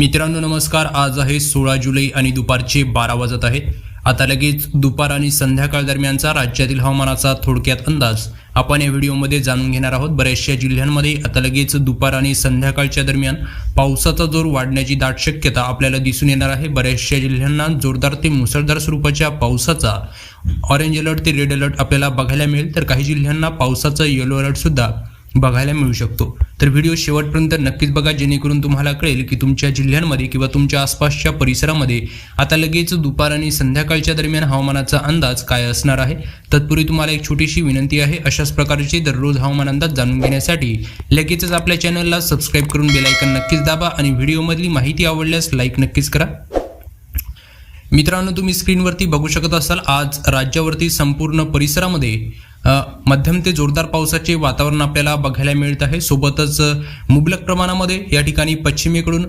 मित्रांनो नमस्कार. आज आहे सोळा जुलै आणि दुपारचे बारा वाजत आहेत. आता लगेच दुपार आणि संध्याकाळ दरम्यानचा राज्यातील हवामानाचा थोडक्यात अंदाज आपण या व्हिडिओमध्ये जाणून घेणार आहोत. बऱ्याचशा जिल्ह्यांमध्ये आता लगेच दुपार आणि संध्याकाळच्या दरम्यान पावसाचा जोर वाढण्याची दाट शक्यता आपल्याला दिसून येणार आहे. बऱ्याचशा जिल्ह्यांना जोरदार ते मुसळधार स्वरूपाच्या पावसाचा ऑरेंज अलर्ट ते रेड अलर्ट आपल्याला बघायला मिळेल. तर काही जिल्ह्यांना पावसाचा येलो अलर्ट सुद्धा बघायला मिळू शकतो. तर व्हिडिओ शेवटपर्यंत नक्कीच बघा जेणेकरून तुम्हाला कळेल की तुमच्या जिल्ह्यांमध्ये किंवा तुमच्या आसपासच्या परिसरामध्ये आता लगेच दुपार आणि संध्याकाळच्या दरम्यान हवामानाचा अंदाज काय असणार आहे? तत्पूर्वी तुम्हाला एक छोटीशी विनंती आहे अशाच प्रकारचे दररोज हवामान अंदाज जाणून घेण्यासाठी लगेचच आपल्या चॅनलला सबस्क्राईब करून बेलायकन नक्कीच दाबा आणि व्हिडिओमधली माहिती आवडल्यास लाईक नक्कीच करा. मित्रांनो तुम्ही स्क्रीनवरती बघू शकत असाल आज राज्यावरती संपूर्ण परिसरामध्ये मध्यम ते जोरदार पावसाचे वातावरण आपल्याला बघायला मिळत आहे. सोबतच मुबलक प्रमाणामध्ये या ठिकाणी पश्चिमेकडून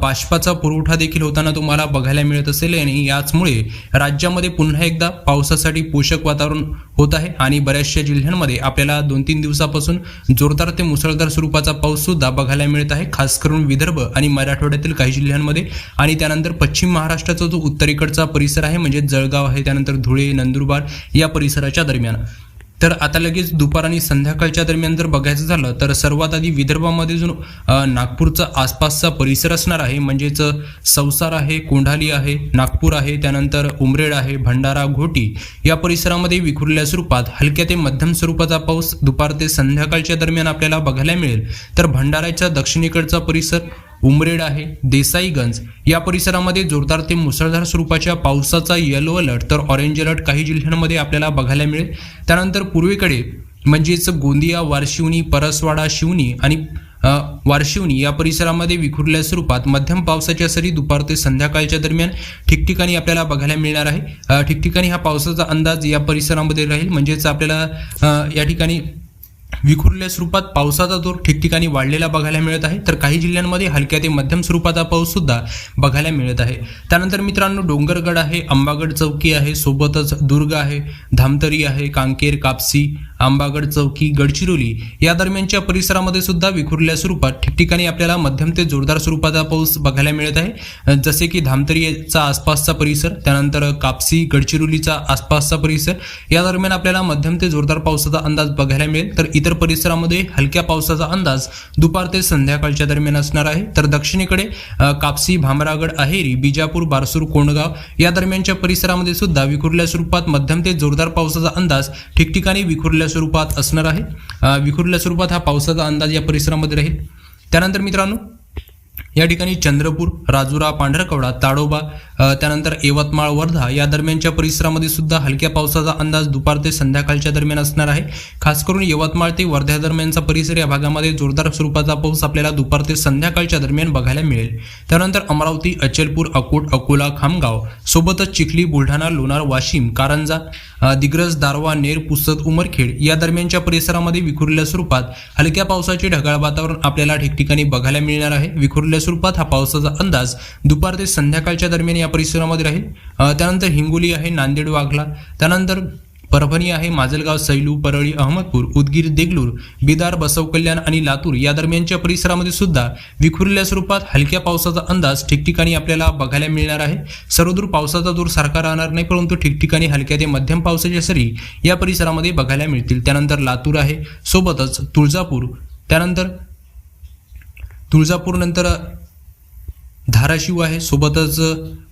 बाष्पाचा पुरवठा देखील होताना तुम्हाला बघायला मिळत असेल आणि याचमुळे राज्यामध्ये पुन्हा एकदा पावसासाठी पोषक वातावरण होत आहे आणि बऱ्याचशा जिल्ह्यांमध्ये आपल्याला दोन तीन दिवसापासून जोरदार ते मुसळधार स्वरूपाचा पाऊस सुद्धा बघायला मिळत आहे. खास करून विदर्भ आणि मराठवाड्यातील काही जिल्ह्यांमध्ये आणि त्यानंतर पश्चिम महाराष्ट्राचा जो उत्तरेकडचा परिसर आहे म्हणजे जळगाव आहे त्यानंतर धुळे नंदुरबार या परिसराच्या दरम्यान. तर आता लगेच दुपार आणि संध्याकाळच्या दरम्यान जर बघायचं झालं तर सर्वात आधी विदर्भामध्ये जो नागपूरचा आसपासचा परिसर असणार आहे. म्हणजेच संसार आहे कोंढाली आहे नागपूर आहे त्यानंतर उमरेड आहे भंडारा घोटी या परिसरामध्ये विखुरल्या स्वरूपात हलक्या ते मध्यम स्वरूपाचा पाऊस दुपार ते संध्याकाळच्या दरम्यान आपल्याला बघायला मिळेल. तर भंडाऱ्याच्या दक्षिणेकडचा परिसर उमरेड आहे देसाईगंज या परिसरामध्ये जोरदार ते मुसळधार स्वरूपाच्या पावसाचा येलो अलर्ट तर ऑरेंज अलर्ट काही जिल्ह्यांमध्ये आपल्याला बघायला मिळेल. त्यानंतर पूर्वेकडे म्हणजेच गोंदिया वारशिवनी परसवाडा शिवनी आणि वारशिवनी या परिसरामध्ये विखुरल्या स्वरूपात मध्यम पावसाच्या सरी दुपार ते संध्याकाळच्या दरम्यान ठिकठिकाणी आपल्याला बघायला मिळणार आहे. ठिकठिकाणी हा पावसाचा अंदाज या परिसरामध्ये राहील. म्हणजेच आपल्याला या ठिकाणी विखुरल्या स्वरूपात पावसाचा जोर ठिकठिकाणी वाढलेला बघायला मिळत आहे. तर काही जिल्ह्यांमध्ये हलक्या ते मध्यम स्वरूपाचा पाऊस सुद्धा बघायला मिळत आहे. त्यानंतर मित्रांनो डोंगरगड आहे अंबागड चौकी आहे सोबतच दुर्ग आहे धामतरी आहे कांकेर कापसी आंबागड चौकी गडचिरोली या दरम्यानच्या परिसरामध्ये सुद्धा विखुरल्या स्वरूपात ठिकठिकाणी आपल्याला मध्यम ते जोरदार स्वरूपाचा पाऊस बघायला मिळत आहे. जसे की धामतरीचा आसपासचा परिसर त्यानंतर कापसी गडचिरोलीचा आसपासचा परिसर. या दरम्यान आपल्याला मध्यम ते जोरदार पावसाचा अंदाज बघायला मिळेल. तर इतर परिसरामध्ये हलक्या पावसाचा अंदाज दुपार ते संध्याकाळच्या दरम्यान असणार आहे. तर दक्षिणेकडे कापसी भामरागड अहेरी बिजापूर बारसूर कोंडगाव या दरम्यानच्या परिसरामध्ये सुद्धा विखुरल्या स्वरूपात मध्यम ते जोरदार पावसाचा अंदाज ठिकठिकाणी विखुरल्या स्वरूपात असणार आहे. अ, विखुरल्या स्वरूपात हा पावसाचा अंदाज या परिसरामध्ये राहील. त्यानंतर मित्रांनो या ठिकाणी चंद्रपूर राजुरा पांढरकवडा ताडोबा त्यानंतर यवतमाळ वर्धा या दरम्यानच्या परिसरामध्ये सुद्धा हलक्या पावसाचा अंदाज दुपार ते संध्याकाळच्या दरम्यान असणार आहे. खास करून यवतमाळ ते वर्ध्या दरम्यानचा परिसर या भागामध्ये जोरदार स्वरूपाचा पाऊस आपल्याला दुपार ते संध्याकाळच्या दरम्यान बघायला मिळेल. त्यानंतर अमरावती अचलपूर अकोट अकोला खामगाव सोबतच चिखली बुलढाणा लोणार वाशिम कारंजा दिग्रज दारवा नेर पुसद उमरखेड या दरम्यानच्या परिसरामध्ये विखुरल्या स्वरूपात हलक्या पावसाचे ढगाळ वातावरण आपल्याला ठिकठिकाणी बघायला मिळणार आहे. विखुरल्या स्वरूपात हा पावसाचा अंदाज दुपार ते संध्याकाळच्या दरम्यान या परिसरामध्ये राहील. त्यानंतर हिंगोली आहे नांदेड वाघला. त्यानंतर परभणी आहे माजलगाव सैलू परळी अहमदपूर उदगीर देगलूर बिदार बसव कल्याण आणि लातूर या दरम्यानच्या परिसरामध्ये सुद्धा विखुरल्या स्वरूपात हलक्या पावसाचा अंदाज ठिकठिकाणी आपल्याला बघायला मिळणार आहे. सर्वदूर पावसाचा जोर सारखा राहणार नाही परंतु ठिकठिकाणी हलक्या ते मध्यम पावसाच्या सरी या परिसरामध्ये बघायला मिळतील. त्यानंतर लातूर आहे सोबतच तुळजापूर. त्यानंतर तुळजापूर नंतर धाराशिव आहे. सोबतच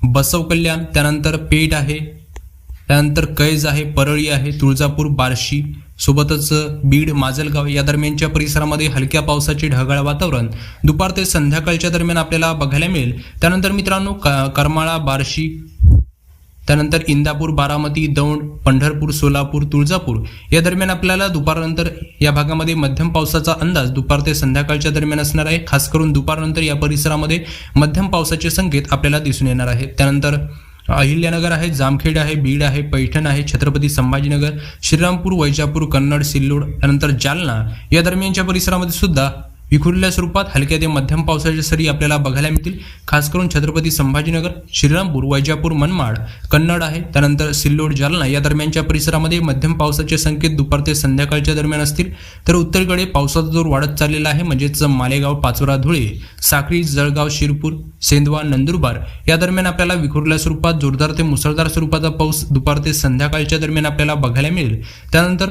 बसव कल्याण त्यानंतर पेठ आहे. त्यानंतर कैज आहे परळी आहे तुळजापूर बार्शी. सोबतच बीड माजलगाव या दरम्यानच्या परिसरामध्ये हलक्या पावसाचे ढगाळ वातावरण. दुपार ते संध्याकाळच्या दरम्यान आपल्याला बघायला मिळेल. त्यानंतर मित्रांनो क- करमाळा बार्शी त्यानंतर इंदापूर बारामती दौंड पंढरपूर सोलापूर तुळजापूर. या दरम्यान आपल्याला दुपारनंतर या भागामध्ये मध्यम पावसाचा अंदाज दुपार ते संध्याकाळच्या दरम्यान असणार आहे. खास करून दुपारनंतर या परिसरामध्ये मध्यम पावसाचे संकेत आपल्याला दिसून येणार आहेत. त्यानंतर अहिल्यानगर आहे जामखेड आहे बीड आहे पैठण आहे छत्रपती संभाजीनगर श्रीरामपूर वैजापूर कन्नड सिल्लोड त्यानंतर जालना. या दरम्यानच्या परिसरामध्ये सुद्धा विखुरलेल्या स्वरूपात हलक्या ते मध्यम पावसाच्या सरी आपल्याला बघायला मिळतील. खास करून छत्रपती संभाजीनगर श्रीरामपूर वैजापूर मनमाड कन्नड आहे. त्यानंतर सिल्लोड जालना या दरम्यानच्या परिसरामध्ये मध्यम पावसाचे संकेत दुपार ते संध्याकाळच्या दरम्यान असतील. तर उत्तरेकडे पावसाचा जोर वाढत चाललेला आहे. म्हणजेच मालेगाव पाचोरा धुळे साक्री जळगाव शिरपूर सेंदवा नंदुरबार या दरम्यान आपल्याला विखुरल्या स्वरूपात जोरदार ते मुसळधार स्वरूपाचा पाऊस दुपार ते संध्याकाळच्या दरम्यान आपल्याला बघायला मिळेल. त्यानंतर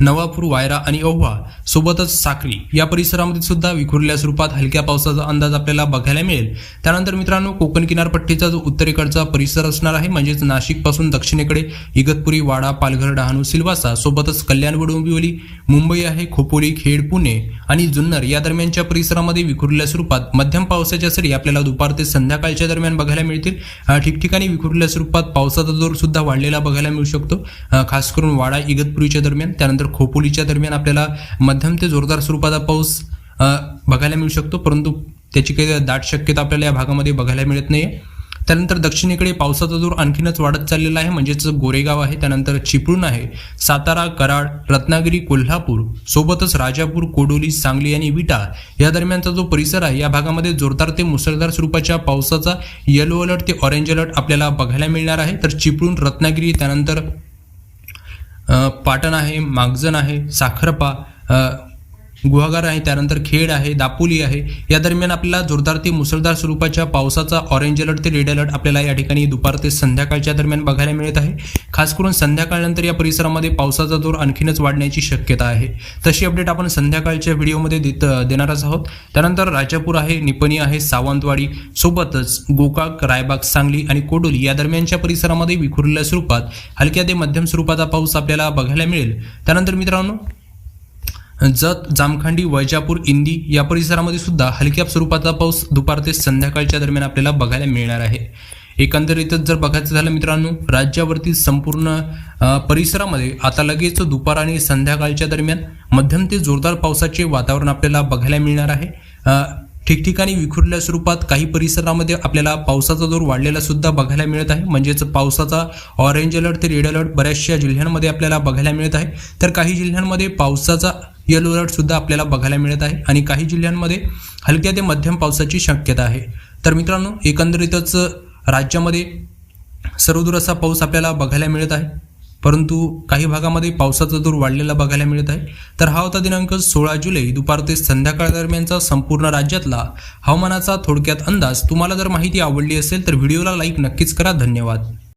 नवापूर वायरा आणि ओव्हा सोबतच साक्री या परिसरामध्ये सुद्धा विखुरल्या स्वरूपात हलक्या पावसाचा अंदाज आपल्याला बघायला मिळेल. त्यानंतर मित्रांनो कोकण किनारपट्टीचा जो उत्तरेकडचा परिसर असणार आहे म्हणजेच नाशिकपासून दक्षिणेकडे इगतपुरी वाडा पालघर डहाणू सिलवासा सोबतच कल्याण डोंबिवली मुंबई आहे खोपोली खेड पुणे आणि जुन्नर या दरम्यानच्या परिसरामध्ये विखुरल्या स्वरूपात मध्यम पावसाच्या सरी आपल्याला दुपार ते संध्याकाळच्या दरम्यान बघायला मिळतील. ठिकठिकाणी विखुरल्या स्वरूपात पावसाचा जोर सुद्धा वाढलेला बघायला मिळू शकतो. खास करून वाडा इगतपुरीच्या दरम्यान. त्यानंतर खोपोलीच्या दरम्यान आपल्याला मध्यम ते जोरदार स्वरूपाचा पाऊस बघायला मिळू शकतो. परंतु त्याची काही दाट शक्यता आपल्याला या भागामध्ये बघायला मिळत नाही त्यानंतर दक्षिणेकडे पावसाचा जोर आणखीनच वाढत चाललेला आहे. म्हणजेच गोरेगाव आहे. त्यानंतर चिपळूण आहे. सातारा कराड रत्नागिरी कोल्हापूर सोबतच राजापूर कोडोली सांगली आणि विटा या दरम्यानचा जो परिसर आहे या भागामध्ये जोरदार ते मुसळधार स्वरूपाच्या पावसाचा येलो अलर्ट ते ऑरेंज अलर्ट आपल्याला बघायला मिळणार आहे. तर चिपळूण रत्नागिरी त्यानंतर पाटण आहे मागजन आहे साखरपा गुहागर आहे त्यानंतर खेड आहे दापोली आहे. या दरम्यान आपल्याला जोरदार ते मुसळधार स्वरूपाच्या पावसाचा ऑरेंज अलर्ट ते रेड अलर्ट आपल्याला या ठिकाणी दुपार ते संध्याकाळच्या दरम्यान बघायला मिळत आहे. खास करून संध्याकाळनंतर या परिसरामध्ये पावसाचा जोर आणखीनच वाढण्याची शक्यता आहे. तशी अपडेट आपण संध्याकाळच्या व्हिडिओमध्ये देत देणारच आहोत. त्यानंतर राजापूर आहे निपणी आहे सावंतवाडी सोबतच गोकाक रायबाग सांगली आणि कोडोली या दरम्यानच्या परिसरामध्ये विखुरलेल्या स्वरूपात हलक्या ते मध्यम स्वरूपाचा पाऊस आपल्याला बघायला मिळेल. त्यानंतर मित्रांनो जत जामखंडी वैजापूर इंदी या परिसरामध्ये सुद्धा हलक्या स्वरूपाचा पाऊस दुपार ते संध्याकाळच्या दरम्यान आपल्याला बघायला मिळणार आहे. एकंदरीतच जर बघायचं झालं मित्रांनो राज्यावरती संपूर्ण परिसरामध्ये आता लगेच दुपार आणि संध्याकाळच्या दरम्यान मध्यम ते जोरदार पावसाचे वातावरण आपल्याला बघायला मिळणार आहे. ठिकठिकाणी विखुरल्या स्वरूपात काही परिसरामध्ये आपल्याला पावसाचा जोर वाढलेला सुद्धा बघायला मिळत आहे. म्हणजेच पावसाचा ऑरेंज अलर्ट ते रेड अलर्ट बऱ्याचशा जिल्ह्यांमध्ये आपल्याला बघायला मिळत आहे. तर काही जिल्ह्यांमध्ये पावसाचा येलो अलर्टसुद्धा आपल्याला बघायला मिळत आहे आणि काही जिल्ह्यांमध्ये हलक्या ते मध्यम पावसाची शक्यता आहे. तर मित्रांनो एकंदरीतच राज्यामध्ये सर्वदूर असा पाऊस आपल्याला बघायला मिळत आहे. परंतु काही भागामध्ये पावसाचा दूर वाढलेला बघायला मिळत आहे. तर हा होता दिनांक सोळा जुलै दुपार ते संध्याकाळ दरम्यानचा संपूर्ण राज्यातला हवामानाचा थोडक्यात अंदाज. तुम्हाला जर माहिती आवडली असेल तर व्हिडिओला लाईक नक्कीच करा. धन्यवाद.